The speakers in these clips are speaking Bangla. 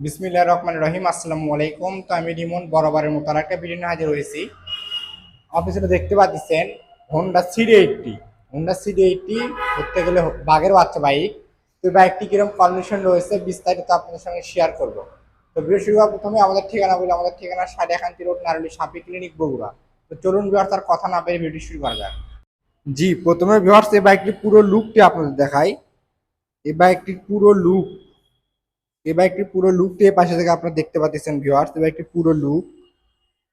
বিসমিল্লাহ রহমান রহিম, আসসালামু আলাইকুম। তো আমি রিমন বরাবরের মতো আর একটা ভিডিও হাজির হয়েছি। অফিসে দেখতে পাচ্ছেন Honda CD eighty Honda CD eighty ধরতে গেলে বাঘের বাচ্চা বাইক তো বাইকটি কীরকম কন্ডিশন রয়েছে বিস্তারিত আপনাদের সঙ্গে শেয়ার করব। তো করার প্রথমে আমাদের ঠিকানা বলি, আমাদের ঠিকানা সাড়ে রোড, নারুলি সাপি ক্লিনিক বগুড়া। তো চলুন বিহার তার কথা না পেরে ভিডিও শুরু করা যাক। জি, প্রথমে ভিউয়ার্স এই বাইকটির পুরো লুকটি আপনাদের দেখাই। এই বাইকটির পুরো লুক এই বাইকটির পুরো লুকটি পাশে থেকে আপনারা দেখতে পাচ্ছেন ভিউয়ার্স এই বাইকটির পুরো লুক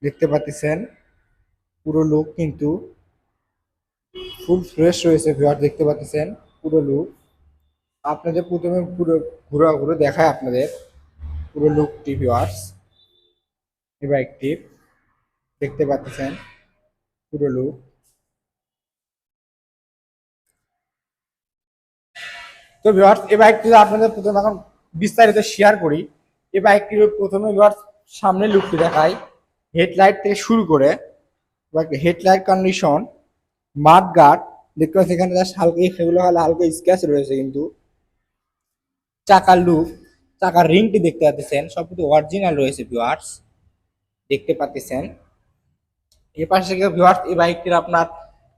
দেখতে পাচ্ছেন। পুরো লুক কিন্তু ফুল ফ্রেশ রয়েছে ভিউয়ার্স দেখতে পাচ্ছেন পুরো লুক আপনাদের প্রথমে পুরো ঘুরে ঘুরে দেখায় আপনাদের পুরো লুকটি ভিউয়ার্স এই বাইকটির দেখতে পাচ্ছেন পুরো লুক তো ভিউয়ার্স এই বাইকটি আপনাদের প্রথমে এখন বিস্তারিত শেয়ার করি। এই বাইকটির প্রথমে ভিউয়ার্স সামনে লুকটি দেখাই। হেডলাইট থেকে শুরু করে হেডলাইট কন্ডিশন মাড গার্ড দেখতে পাচ্ছি হালকা সেগুলো হলে হালকা স্ক্র্যাচ রয়েছে কিন্তু। চাকার লুক চাকার রিংটি দেখতে পাচ্ছেন সব কিছু অরিজিনাল রয়েছে ভিউয়ার্স দেখতে পাচ্ছেন। এ পাশে থেকে ভিউয়ার্স এই বাইকটির আপনার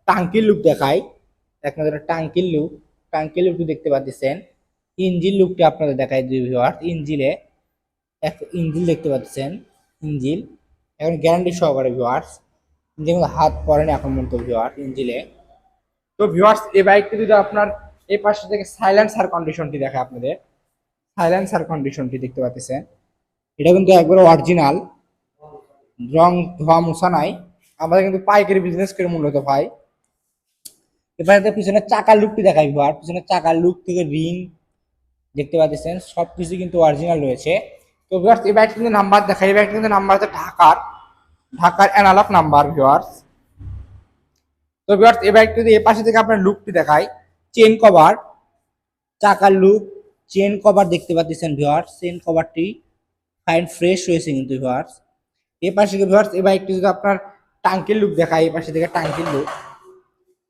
টাঙ্কির লুক দেখায় আপনাদের টাঙ্কির লুক টাঙ্কির লুকটি দেখতে পাচ্ছেন। ইঞ্জিন লুকটি আপনাদের দেখায় দুই ভিউয়ার্স ইঞ্জিলে এক ইঞ্জিল দেখতে পাচ্ছেন, ইঞ্জিল। এখন গ্যারান্টি সহকারে ভিউয়ার্স ইঞ্জিন হাত পড়েনি এখন পর্যন্ত ভিউয়ার্স ইঞ্জিলে। তো ভিউয়ার্স এই বাইকটি যদি আপনার এই পাশে থেকে সাইলেন্সার কন্ডিশনটি দেখায় আপনাদের। সাইলেন্সার কন্ডিশনটি দেখতে পাচ্ছেন। এটা কিন্তু একবারে অরিজিনাল রং ধোয়া মোছা নাই। আমাদের কিন্তু পাইকারি বিজনেস করে মূলত ভাই। এবারে পিছনে চাকার লুকটি দেখাই আর পিছনে চাকার লুক থেকে রিং দেখতে পাচ্ছেন সব কিছু কিন্তু অরিজিনাল রয়েছে। তো ভিউয়ার্স এই বাইকটি কিন্তু নাম্বার দেখাই, এই বাইকটি কিন্তু নাম্বার হচ্ছে ঢাকার ঢাকার অ্যানালগ নাম্বার ভিউয়ার্স তো ভিউয়ার্স এই বাইকটি যদি এ পাশে থেকে আপনার লুকটি দেখাই চেন কভার চাকার লুক চেন কভার দেখতে পাচ্ছেন ভিউয়ার্স চেন কভারটি ফাইন ফ্রেশ রয়েছে কিন্তু ভিউয়ার্স এই পাশে থেকে ভিউয়ার্স এই বাইকটি যদি আপনার টাঙ্কির লুক দেখায় এই পাশে থেকে টাঙ্কির লুক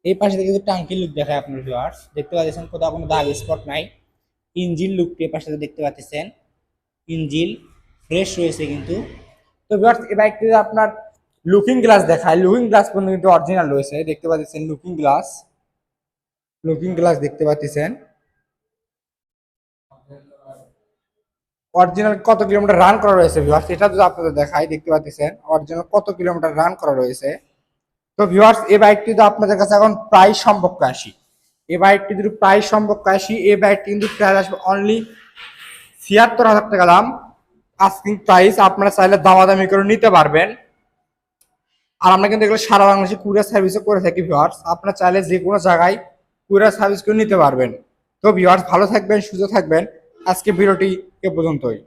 এই পাশে থেকে কিন্তু টাঙ্কির লুক দেখায় আপনার ভিউয়ার্স দেখতে পাচ্ছেন কোথাও কোনো দাগ স্পট নাই। ইঞ্জিন লুকটি পাশে দেখতে পাচ্ছেন। ইঞ্জিন ফ্রেশ রয়েছে কিন্তু। তো ভিউয়ার্স এই বাইকটি আপনার লুকিং গ্লাস দেখায়। লুকিং গ্লাস পর্যন্ত কিন্তু অরিজিনাল রয়েছে। দেখতে পাচ্ছেন লুকিং গ্লাস লুকিং গ্লাস দেখতে পাচ্ছেন। অরিজিনাল কত কিলোমিটার রান করা রয়েছে ভিউয়ার্স এটা যদি আপনাদের দেখাই, দেখতে পাচ্ছেন অরিজিনাল কত কিলোমিটার রান করা রয়েছে। তো ভিউয়ার্স এই বাইকটি তো আপনাদের কাছে এখন প্রায় সম্পর্ক আসি এই বাইকটি যদি প্রাইস সম্পর্ক আসি, এ বাইকটি কিন্তু প্রাইস আসবে অনলি ছিয়াত্তর হাজার টাকা দাম আস্কিং প্রাইস আপনারা চাইলে দামাদামি করে নিতে পারবেন। আর আমরা কিন্তু এগুলো সারা বাংলাদেশে কুরিয়ার সার্ভিসও করে থাকি ভিউয়ার্স আপনারা চাইলে যে কোনো জায়গায় কুরিয়ার সার্ভিস করে নিতে পারবেন। তো ভিউয়ার্স ভালো থাকবেন, সুস্থ থাকবেন। আজকে ভিডিওটি এ পর্যন্তই।